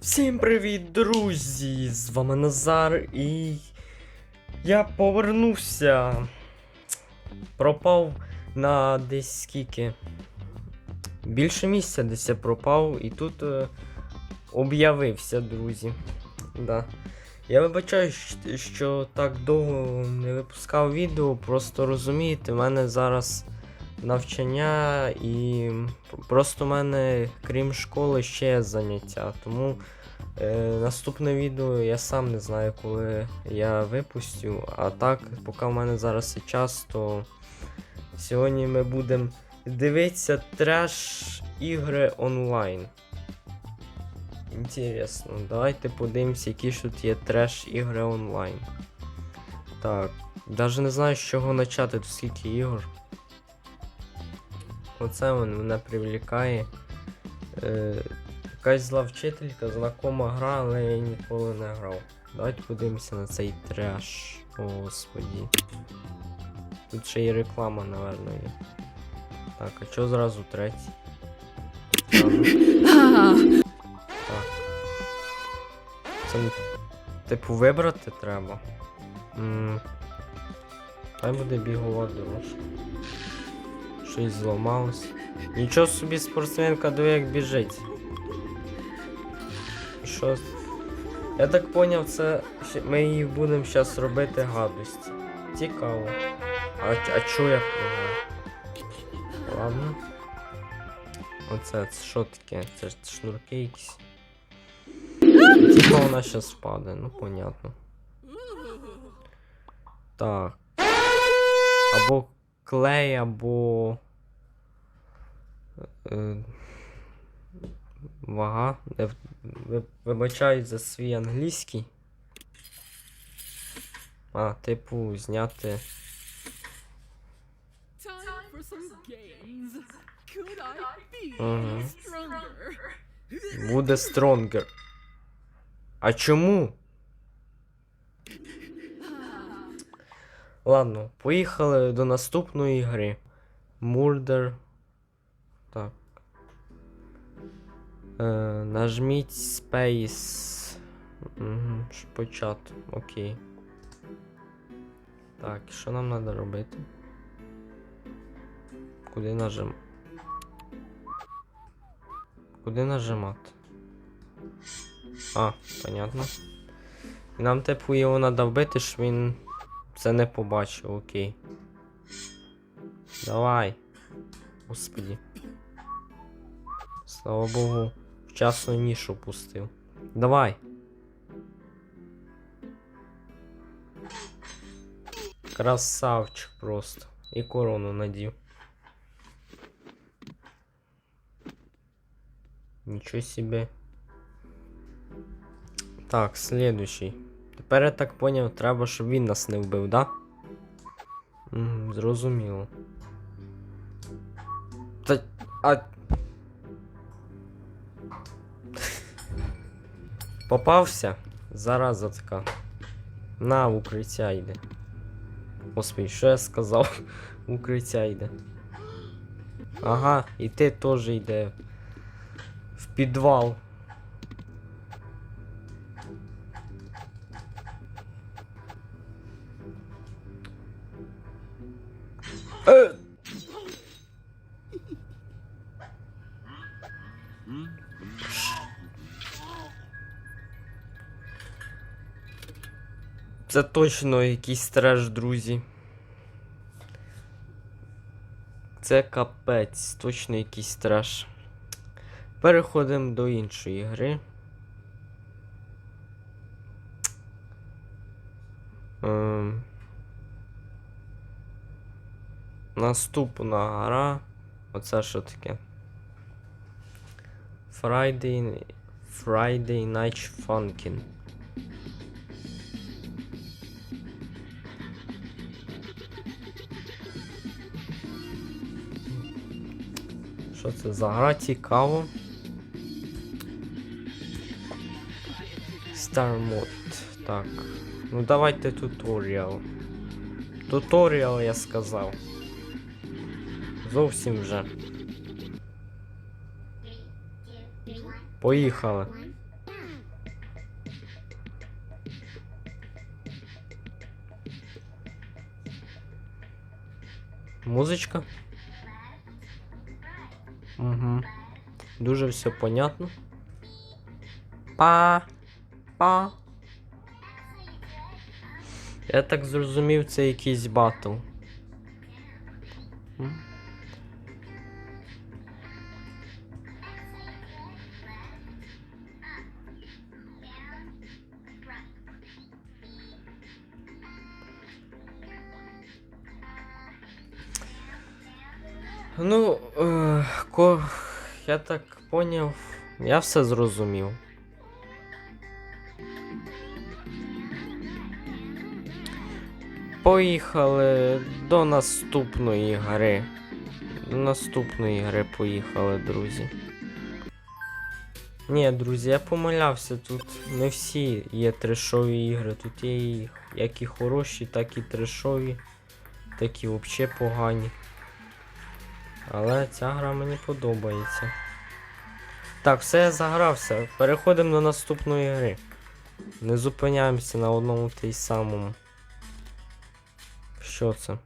Всім привіт, друзі! З вами Назар і я повернувся. Пропав на десь скільки. Більше місяця десь я пропав і тут е, об'явився, друзі. Да. Я вибачаю, що так довго не випускав відео, просто розумієте, в мене зараз навчання і просто в мене, крім школи, ще є заняття. Тому е, наступне відео я сам не знаю, коли я випустю. А так, поки в мене зараз є час, то сьогодні ми будемо дивитися треш ігри онлайн. Інтересно, давайте подивимося, які ж тут є треш ігри онлайн. Так, навіть не знаю, з чого почати, тут скільки ігор. Оце він мене привлікає. Е, якась зла вчителька, знакома гра, але я ніколи не грав. Давайте подивимося на цей треш. О, господі. Тут ще й реклама, напевно, є. Так, а чого зразу третій? Ладно. Так. Це типу вибрати треба. М, Хай буде бігова дорожка. Щось зламалось. Нічого собі спортсменка диви як біжить. Що? Я так поняв, це ми її будемо зараз робити гадості. Цікаво. А, а чо я програв? Ладно. Оце це що таке? Це ж шнурки якісь. Типа вона зараз впаде, ну понятно. Так. Або клей, або. Е, вага. Вибачаю за свій англійський. А, типу, зняти. Stronger? Буде stronger. А чому? Ладно, поїхали до наступної гри. Murder. Так. Е, нажміть Space. Угу, почати. Окей. Так, що нам треба робити? Куди нажим? Куди нажимати? А, понятно. І нам типу його треба вбити, щоб він це не побачив, окей. Давай. Господі. Слава Богу, вчасно нішу пустив. Давай. Красавчик просто. І корону надів. Нічого себе. Так, следующий. Тепер я так поняв, треба, щоб він нас не вбив, да? Угу, зрозуміло. Та. А. Попався? Зараза така. На, в укриття йде. Господи, що я сказав? Укриття йде. Ага, і ти теж йде. В підвал. Це точно якийсь треш, друзі. Це капець, точно якийсь треш. Переходимо до іншої гри. Ем... Наступна гра. Оце що таке? Friday, Friday Night Funkin'. Це за цікаво? Star Mode. Так. Ну давайте туторіал. Туторіал я сказав. Зовсім вже. Поїхали. Музичка. Дуже все понятно. Па. Па. Я так зрозумів, це якийсь батл. Ну, е, ко... я так поняв, я все зрозумів. Поїхали до наступної гри. До наступної гри поїхали, друзі. Ні, друзі, я помилявся. Тут не всі є трешові ігри. Тут є як і хороші, так і трешові, так і взагалі погані. Але ця гра мені подобається. Так, все я загрався. Переходимо до наступної гри. Не зупиняємося на одному та й самому. Що це?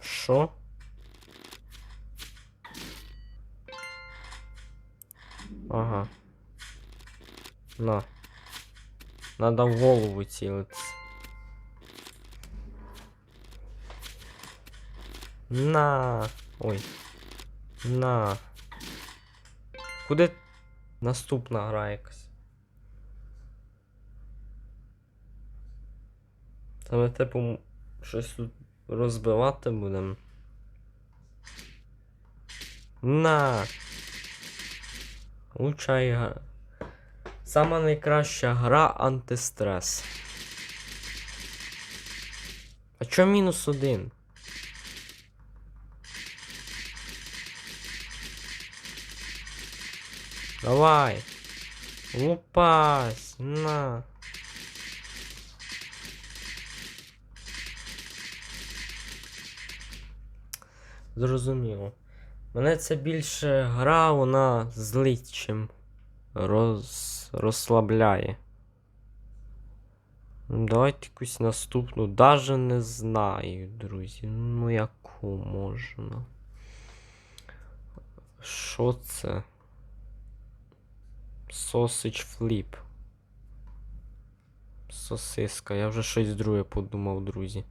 Що? Ага. На. Надо в голову цілитися. На. Ой. На. Куди наступна гра якась? Та ми типу щось тут розбивати будемо. На. Лучша гра. Сама найкраща гра антистрес. А чо мінус один? Давай. Лупась. На. Зрозуміло. Мене це більше гра, вона злить, чим роз... розслабляє. Давайте якусь наступну. Даже не знаю, друзі. Ну яку можна. Що це? Sausage flip. Сосиска. Я вже щось друге подумав, друзі.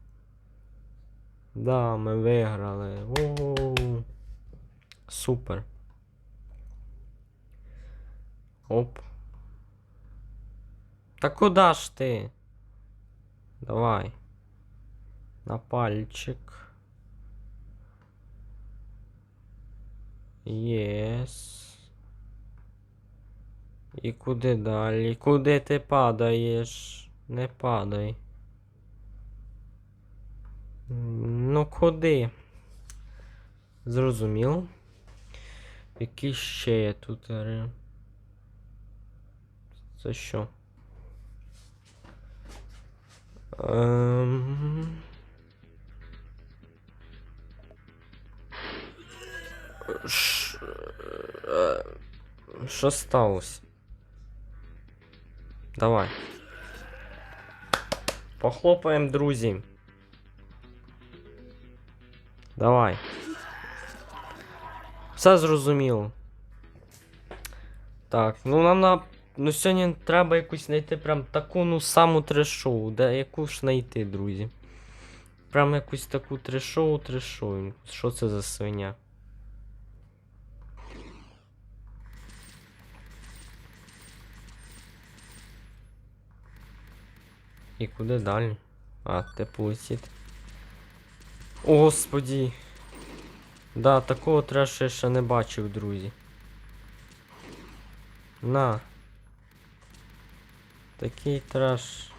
Да, ми виграли. О, Супер. Оп. Та куда ж ти? Давай. На пальчик. Єс. І куди далі? Куди ти падаєш? Не падай. Ну куди? Зрозуміло. Які ще є тут? Це що? Ем... Е, Що сталося? Давай. Похлопаємо, друзі. Давай. Все зрозуміло. Так, ну нам на. Ну сьогодні треба якусь знайти прям таку ну саму трешову. Де яку ж знайти, друзі? Прям якусь таку трешову трешову. Що це за свиня? І куди далі? А, те. О, господі. Да, такого трешу я ще не бачив, друзі. На. Такий треш.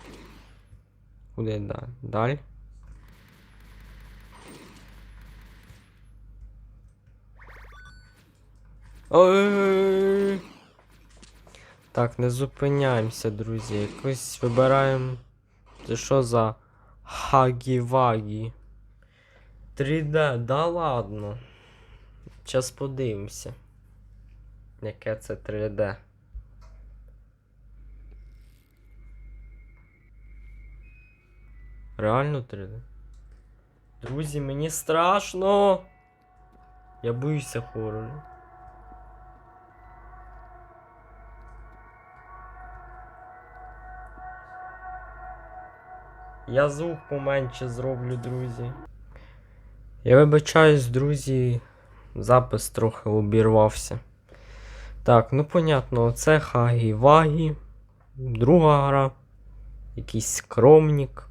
Куди да? Даль? Ой. Так, не зупиняємося, друзі. Якось вибираємо. Це що за Хагі-Вагі? 3D, да ладно. Зараз подивимося. Яке це 3D. Реально 3D? Друзі, мені страшно. Я боюся хорору. Я звук поменше зроблю, друзі. Я вибачаюсь, друзі, запис трохи обірвався. Так, ну понятно, це Хагі Вагі. Друга гра. Якийсь скромник.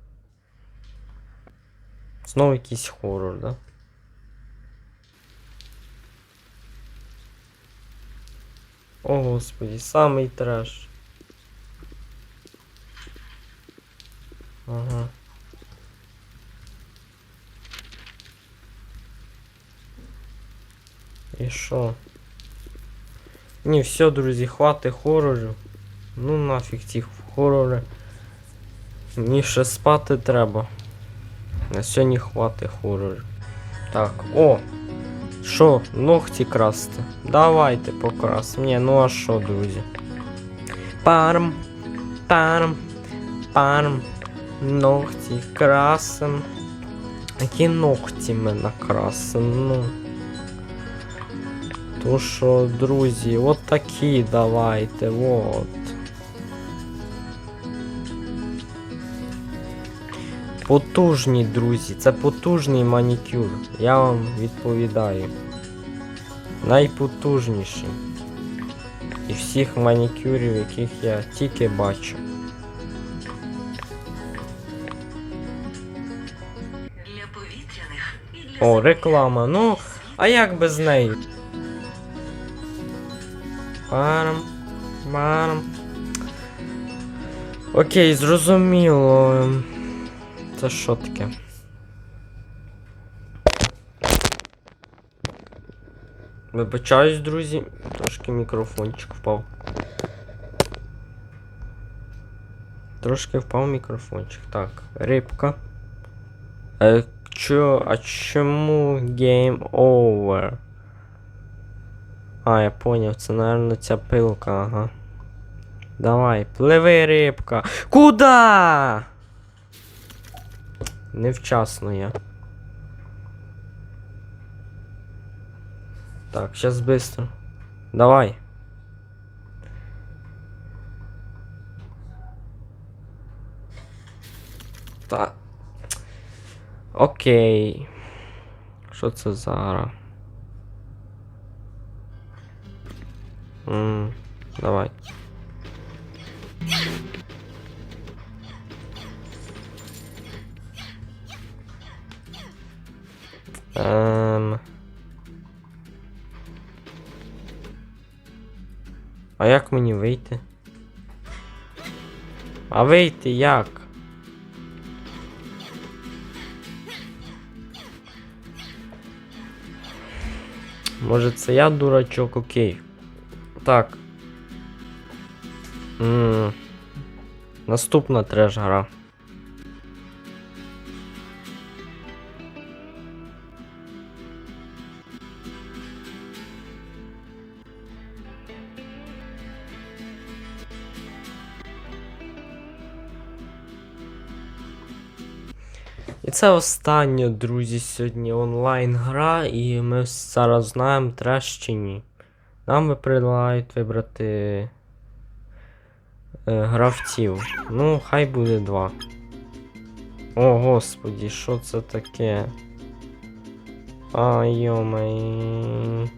Знову якийсь хорор, да? О, господи, самий треш. Ага. І що? Ні, все, друзі, хвати хорорів. Ну нафіг ці хорори. Мені ще спати треба. На сьогодні хвати хорорів. Так, о! Що, ногті красти? Давайте покрас. Ні, ну а що, друзі? Парм, парм, парм. Ногті красим. Які ногті ми накрасим, ну. То що, друзі, от такі давайте, от. Потужні, друзі, це потужний манікюр. Я вам відповідаю. Найпотужніший. І всіх манікюрів, яких я тільки бачу. О, реклама. Ну, а як без неї? Парам, парам. Окей, зрозуміло. Це що таке? Вибачаюсь, друзі. Трошки мікрофончик впав. Трошки впав мікрофончик. Так, рибка. Чо, а чому Game Over? А, я поняв, це, наверное, ця пилка, ага. Давай, пливи, рибка. Куда? Невчасно я. Так, сейчас быстро. Давай. Так. Окей. Що це за гра? Давай. Ем... А як мені вийти? А вийти як? Може це я дурачок, окей. Так. м Наступна треш гра. Це остання, друзі, сьогодні онлайн гра, і ми зараз знаємо треш чи ні. Нам предлагають вибрати е, гравців. Ну, хай буде два. О, господі, що це таке? А, йомай.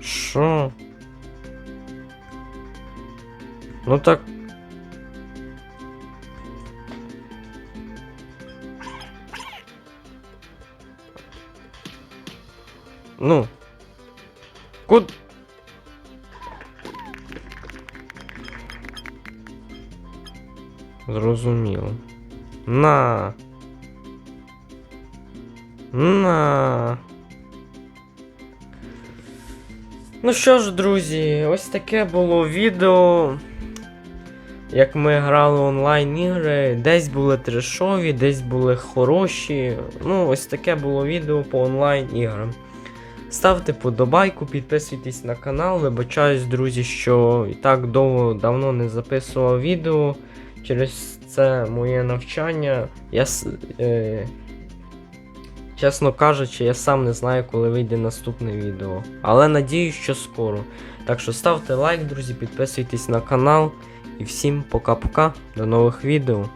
Що? Ну так. Ну. Куд... Зрозуміло. На. На. Ну що ж, друзі, ось таке було відео. Як ми грали онлайн ігри, десь були трешові, десь були хороші. Ну, ось таке було відео по онлайн іграм. Ставте подобайку, підписуйтесь на канал. Вибачаюсь, друзі, що і так довго давно не записував відео через це моє навчання. Я е, чесно кажучи, я сам не знаю, коли вийде наступне відео. Але надіюсь, що скоро. Так що ставте лайк, друзі, підписуйтесь на канал. І всім пока-пока. До нових відео.